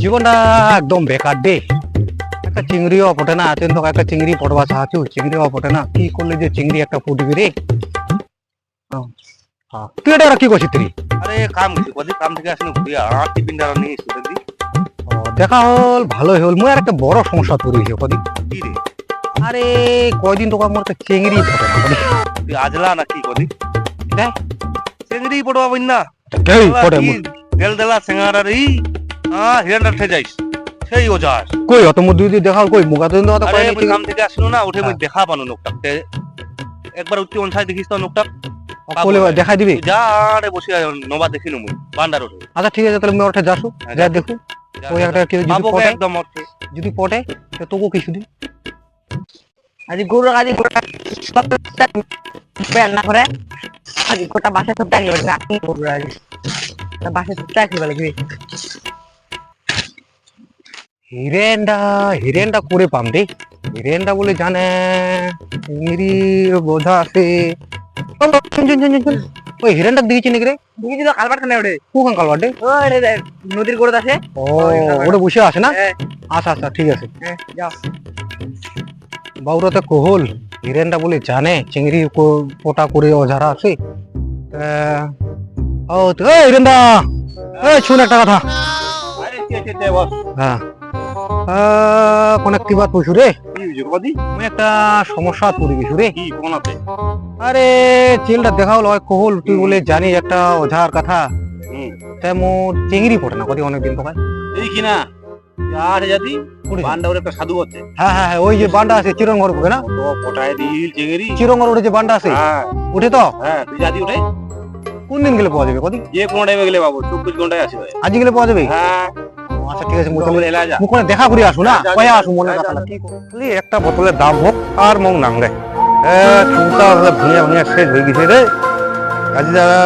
জীবনটা একদম বেকার দে। একটা চিংড়িও পটে না এতদিন তো একটা চিংড়ি পড়বা চাহাচু চিংড়িও পটে না কি করলে যে চিংড়ি একটা ফুটবি রে? তুই এটা কি করছিস তুই? আরে কাম কদি কাম থেকে আসিনি ঘুরি আর টিফিন ডাল নিয়ে দেখি দেখা হল ভালোই হল। মুই আর একটা বড় সমস্যা তৈরি হয়েছে কদিন কি রে? আরে কয়দিন তোকে মোর একটা চিংড়ি পটে না কদিন তুই আজলা না কি কদি দেখ। চেংড়ি পড়বা বই না। কেই পটে মোর। তেল দেলা সেঙ্গারা রে। হ্যাঁ হিরান্ডার ঠে যাইস। সেই ওজাস কই অত মোর দুই দিন দেখা কই? তো কাম থেকে আসলো না উঠে মুই। দেখা পানো নোকটাক তে একবার উঠতে অনসাই দেখিস তো নোকটাক বলে দেখাই দিবি? তুই যা আরে বসে আয়, নবা দেখিনু মুই বান্ডার উঠে আচ্ছা ঠিক আছে তাহলে মুই ওটা যাসু হ্যাঁ, যা যা। দেখু। ওই একটা কেউ যদি পটে একদম অর্থে যদি পটে তো তোকে কিছু দিন আজি গরু আজি গোটা বের না করে। আজি গোটা বাসা সব টাকি বলে আপনি গরু আজি। বাসা সব টাকি বলে কি হিরেনটা হিরেনটা করে পাম রে। হিরেনটা বলে জানে চিংড়ি বোঝা আছে। ওই হিরেনটা দিয়েছি নাকি রে? বুঝি তো কালবার খানে ওড়ে কুকান কালবাটে ও রে? নদীর গরু আছে। ও ওটা বসে আছে না? হ্যাঁ। আচ্ছা আচ্ছা ঠিক আছে। হ্যাঁ যাও। বাবুরা তো কহল হিরেনটা বলে জানে চিংড়ি কো- পোটা করে অঝারা আছে। ও তো এই হিরেনদা! এই শুন একটা কথা। হ্যাঁ। কোন একটি বাত বসু রে কি হইছে কদি আমি একটা সমস্যা পড়ে গেছু রে। কি কোন আছে? আরে চিলটা দেখা হলো ওই তুই বলে জানি একটা ওঝার কথা। তাই মোর চিংড়ি পড়ে না কদি অনেকদিন তো ভাই এই কি আর জাতি বান্ডা ওর একটা সাধু আছে। হ্যাঁ হ্যাঁ হ্যাঁ, ওই যে বান্ডা আছে চিরঙ্গর বুকে না? তো পটায় দিল চেঙ্গেরি চিরঙ্গর ওটা যে বান্ডা আছে? হ্যাঁ। উঠে তো? হ্যাঁ তুই জাতি ওটাই কোন দিন গেলে পাওয়া যাবে কদি যে কোন টাইমে গেলে বাবু চব্বিশ ঘন্টায় আসবে আজ গেলে পাওয়া যাবে? হ্যাঁ। আচ্ছা ঠিক আছে মুখ দেখা করে আসু না যা, যা, আসু মনে কথা না? খালি একটা বোতলের দাম হোক আর মগ নাংলে এ চুলটা হলে ভুঁইয়া ভুঁইয়া শেষ হয়ে গেছে রে। কাজে যারা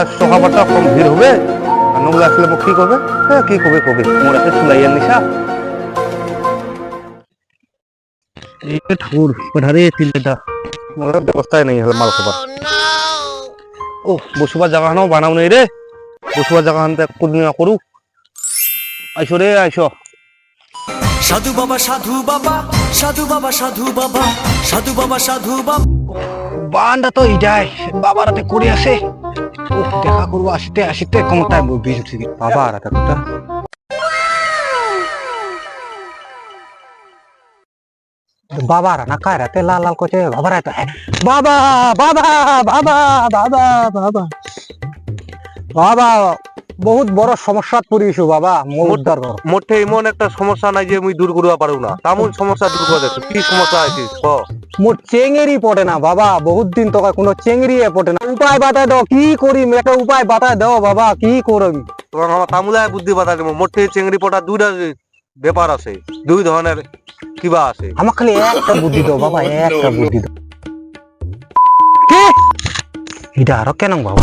কম ভিড় হবে আর আসলে কি করবে? এ, কি করবে মোর চুলাইয়ার নিশা। ঠাকুর তিলটা। মোর নেই হলে মাল খাবার। ও বসুবার জায়গা হানো বানাও নেই রে। বসুবার জায়গা হানতে কোনদিন না করু আইসো রে আইসো। সাধু বাবা সাধু বাবা সাধু বাবা সাধু বাবা সাধু বাবা সাধু বাবা। বান্ডা তো ইডাই বাবার হাতে করে ও দেখা করব আসতে আসতে কোনটায় বীজ উঠে গেছে বাবা আর হাতে কোটা বাবার না কার হাতে লাল লাল করছে? বাবার হাতে। হ্যাঁ। বাবা বাবা বাবা বাবা বাবা। বাবা বহুত বড় সমস্যাত পড়িছো বাবা মোর উদ্ধার কর মোটে এমন একটা সমস্যা নাই যে মুই দূর করবা পারু না। তেমন সমস্যা দূর করে কি সমস্যা আছে ক? মোর চেঙ্গেরি পড়ে না বাবা বহুত দিন তোকে কোনো চেঙ্গেরি পড়ে না। উপায় বাতায় দাও কি করি একটা উপায় বাতায় দাও বাবা কি করবি? তোমার আমার তামুলায় বুদ্ধি বাতা দেবো। মোটে চেংড়ি পটা দুইটা ব্যাপার আছে। দুই ধরনের কিবা আছে। আমার খালি একটা বুদ্ধি দাও বাবা একটা বুদ্ধি দাও। কি? এটা আরও কেন বাবা?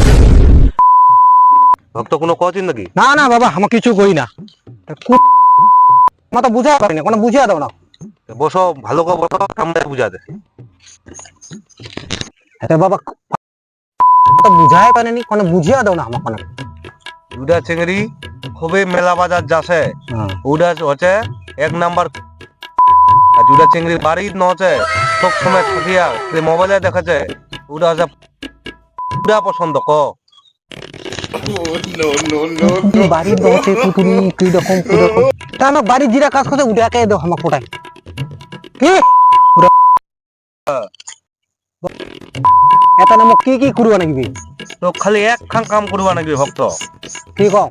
ভক্ত কোনো কচিন নাকি? না না বাবা আমার কিছু কই না। আমার তো বুঝা পারি না কোনো বুঝিয়ে দাও না। বসো ভালো করে বসো তামুলায় বুঝা দে আরে বাবা তো বুঝাই পারেনি কোনো বুঝিয়ে দাও না আমার কোনো। দুইটা চেংড়ি খুবই মেলা বাজার যাচ্ছে। হ্যাঁ। ওটা হচ্ছে এক নাম্বার। আর দুটা চিংড়ি বাড়ি ন হচ্ছে সব সময় থাকিয়া মোবাইলে দেখাচ্ছে ওটা হচ্ছে পুরা পছন্দ ক বাড়ির দোষে কুতুরি কি রকম কি তা আমার বাড়ির জিরা কাজ করতে উঠে একে দাও আমার কোটায় কি? এটা নাম কি কি করবা নাকি তো খালি এক কাম করবা নাকি ভক্ত? কি কও?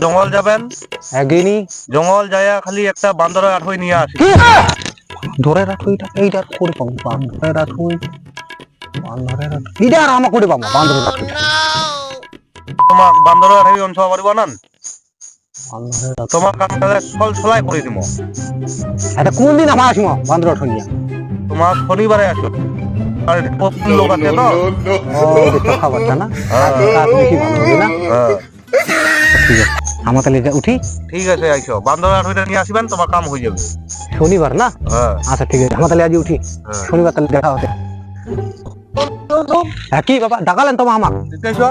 জঙ্গল যাবেন? একদিনই জঙ্গল যায়া খালি একটা বান্দরের আঠই নিয়ে আসি। ধরে রাখো এটা এইটা করে পাবো। বান্ধরে রাখো বান্ধরে রাখো। এটা আর আমার করে পাবো বান্ধরে রাখো। তোমার বান্দরের আঠই অঞ্চল পারিব নান বান্ধরে রাখো তোমার কাছে সল সলাই করে দিব এটা কোন দিন আমার আসব বান্ধরে ঠনিয়া আর প্রচুর লোক আছে না? না? হ্যাঁ, আছে। আমার তাহলে উঠি। ঠিক আছে আইসো। নিয়ে আসবেন তোমার কাম হয়ে যাবে। শনিবার না? হ্যাঁ। আচ্ছা ঠিক আছে। আমার তাহলে আজ উঠি। হ্যাঁ। শনিবার তাহলে দেখা হ্যাঁ কি বাবা? ডাকালেন তোমার আমার। আছে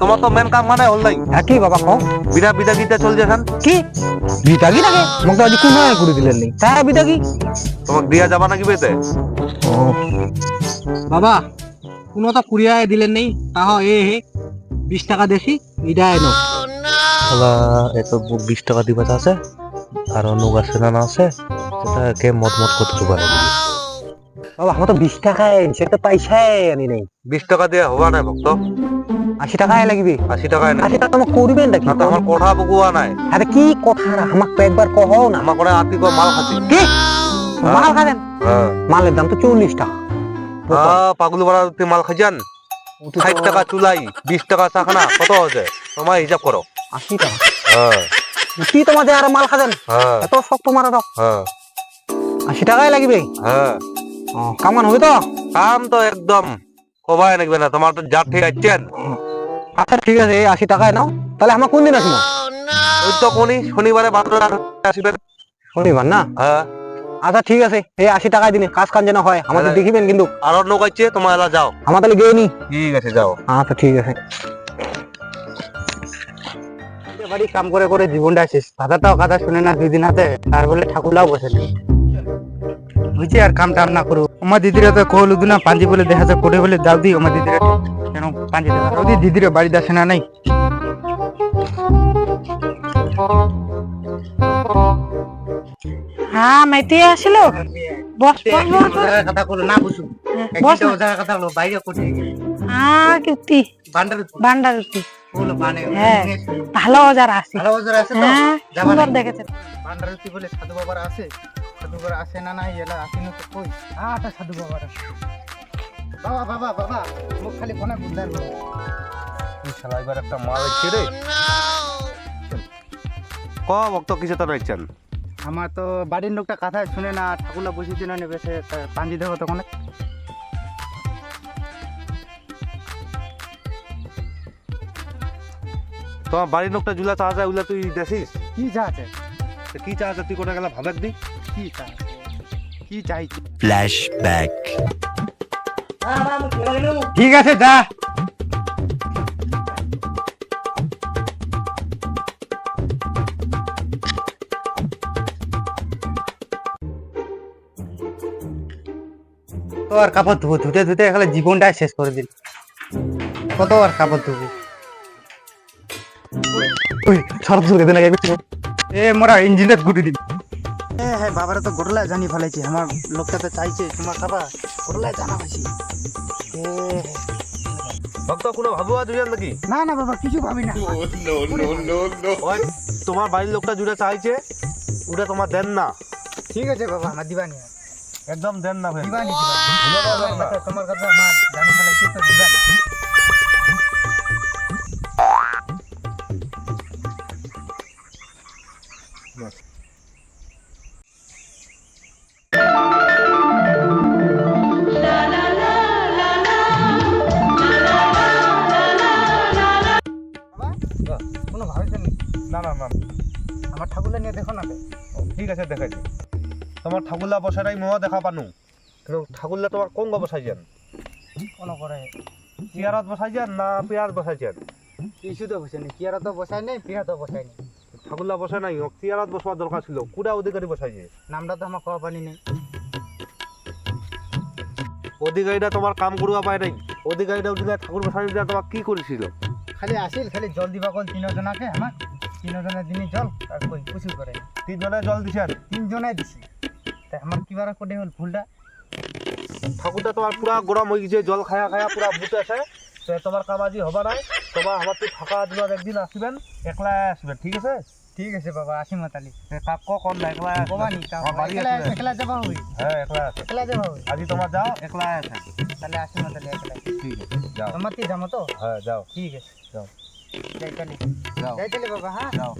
তোমার তো মেন কাম মানে হল নাই হ্যাঁ কি বাবা কও? বিনা বিদা গীতা চলছে এখন কি? বিটাগি নাকি? মোক তো আজি কোনো করে দিলেন নেই তাই বিটাগি তোমাকে দিয়া যাবা নাকি বেতে? বাবা কোনো তো কুড়িয়ায় দিলেন নেই তাহ এ হে বিশ টাকা দেশি ইডা এনো শালা এত বিশ টাকা দিবা আছে? আর অনুগ আছে না না আছে? সেটা কে মত মত করতে পারে বাবা আমার তো বিশ টাকায় সে তো পয়সায় আনি নেই। বিশ টাকা দিয়ে হবা নাই ভক্ত। আশি টাকায় লাগবে? আশি টাকায় না আশি টাকা করবেন নাকি আমার কোঠা বকুয়া নাই। আরে কি কথা আমাকে একবার কহো না। আমার করে আতি কো মাল খাচ্ছি কি? মাল খাবেন মালের দাম তো চল্লিশ টাকা। পাগলু বাড়া তুই মাল ষাট টাকা চুলাই বিশ টাকা চাখানা কত হচ্ছে তোমার হিসাব করো আশি টাকা। হ্যাঁ কি তোমাদের আর মাল হ্যাঁ এত তোমার আরও হ্যাঁ আশি টাকায় লাগবে। হ্যাঁ কামান হবে তো? কাম তো একদম। কবাই নাকবে না তোমার তো যা ঠিক আছেন আচ্ছা ঠিক আছে এই আশি টাকায় নাও। তাহলে আমার কোন দিন আসব? ওই তো শনিবারে বারোটা আসবেন শনিবার না? হ্যাঁ। আচ্ছা ঠিক আছে এই আশি টাকায় দিনে কাজ কান যেন হয় আমাদের হ্যাঁ। দেখিবেন কিন্তু। আর অন্য কাছে তোমার এলা যাও। আমার তাহলে গিয়ে নি। ঠিক আছে যাও। আচ্ছা ঠিক আছে। বাড়ি কাম করে করে জীবনটা শেষ। দাদাটাও কথা শুনে না দুই দিন হাতে আর বলে ঠাকুরলাও বসে নেই। বুঝছি আর কাম টাম না করু। আমার দিদিরা তো কহলু না পাঞ্জি বলে দেখা যায় করে বলে দাও দি আমার দিদিরা। কেন পাঞ্জি দেখা দি দিদিরা বাড়িতে আসে না নাই। হ্যাঁ মেতে আসলো। বস বস বস বস। কথা করল না বুঝু। বস না। জায়গা কথা হলো বাইরে করতে হ্যাঁ বান্ডার বান্ডার উঠি হলো মানে হ্যাঁ ভালো বাজার আছে। ভালো বাজার আছে তো? হ্যাঁ যাবা সুন্দর নাকি? দেখেছে। বলে সাধু বাবার আছে? সাধু বাবার আছে না নাই এলা আসেনি তো কই? আটা সাধু বাবার বাবা বাবা বাবা মুখ খালি ফোনে বুঝার শালা এবার একটা মাল হচ্ছে রে। ক ভক্ত কিসে তো রয়েছেন আমার তো বাড়ির লোকটা কথা শুনে না ঠাকুরলা বসেছে না নেবে সে তা পাঞ্জি দেবো তখন। তোমার বাড়ির লোকটা জুলা চা যায় উলা তুই দেখিস কি চা আছে তো কি চা আছে তুই কোটা গেলা ভাবেক দি ঠিক আছে তো আর কাপড় ধুবো? ধুতে ধুতে এখানে জীবনটাই শেষ করে দিল। কত আর কাপড় ধুবো? সুরে এ, মোরা ইঞ্জিনের গুটি দিন এ হ্যাঁ বাবারা তো গোটলা জানি ফেলাইছি। আমার লোকটা তো চাইছে তোমার বাবা গোটলা জানা হয়েছে। ভক্ত কোনো ভাবুয়া দুজন নাকি? না না বাবা কিছু ভাবি না। ওই তোমার বাড়ির লোকটা জুড়ে চাইছে ওটা তোমার দেন না। ঠিক আছে বাবা আমার দিবানি। একদম দেন না ভাই। দিবানি। তোমার কথা আমার জানি ফেলাইছি তো দিবানি। ঠিক আছে দেখাইছি। তোমার ঠাকুরলা বসারাই মোয়া দেখা পানু কিন্তু ঠাকুরলা তোমার কোন গো বসাইছেন কোনো করে চেয়ারত বসাইছেন না পেয়ার বসাইছেন কিছু তো বসে নি তো বসাই নেই পিয়া তো বসাই নি ঠাকুরলা বসে নাই চেয়ারত বসবার দরকার ছিল কুড়া অধিকারী বসাইছে নামটা তো আমার কওয়া পানি নেই। অধিকারীটা তোমার কাম করবা পায় নাই। অধিকারীটা অধিকারী ঠাকুর বসাই তোমার কি করেছিল খালি আসিল খালি জল দিবা কোন তিনজনাকে আমার তিনজনের দিনই জল আর কই কিছু করে। তিনজনে জল দিছেন তিনজনে দিছি। তা আমার কিবার করে হল ভুলটা? ঠাকুরটা তোমার পুরা গরম হয়ে গেছে জল খায়া খায়া পুরা বুটে আছে। তো তোমার কাম আজি হবা নাই। তোমার আমার তো ফাঁকা দিবার একদিন আসবেন একলা আসবেন ঠিক আছে? ঠিক আছে বাবা আসি মাতালি কাক কন না একলা আমার বাড়ি একলা যাবা হই। হ্যাঁ একলা একলা যাবা হই। আজি তোমার যাও? একলা আছে। তাহলে আসি মাতালি একলা ঠিক আছে যাও। তোমার তি যাব তো হ্যাঁ যাও। ঠিক আছে। যাও। যাই তাহলে যাও যাই তাহলে বাবা হ্যাঁ যাও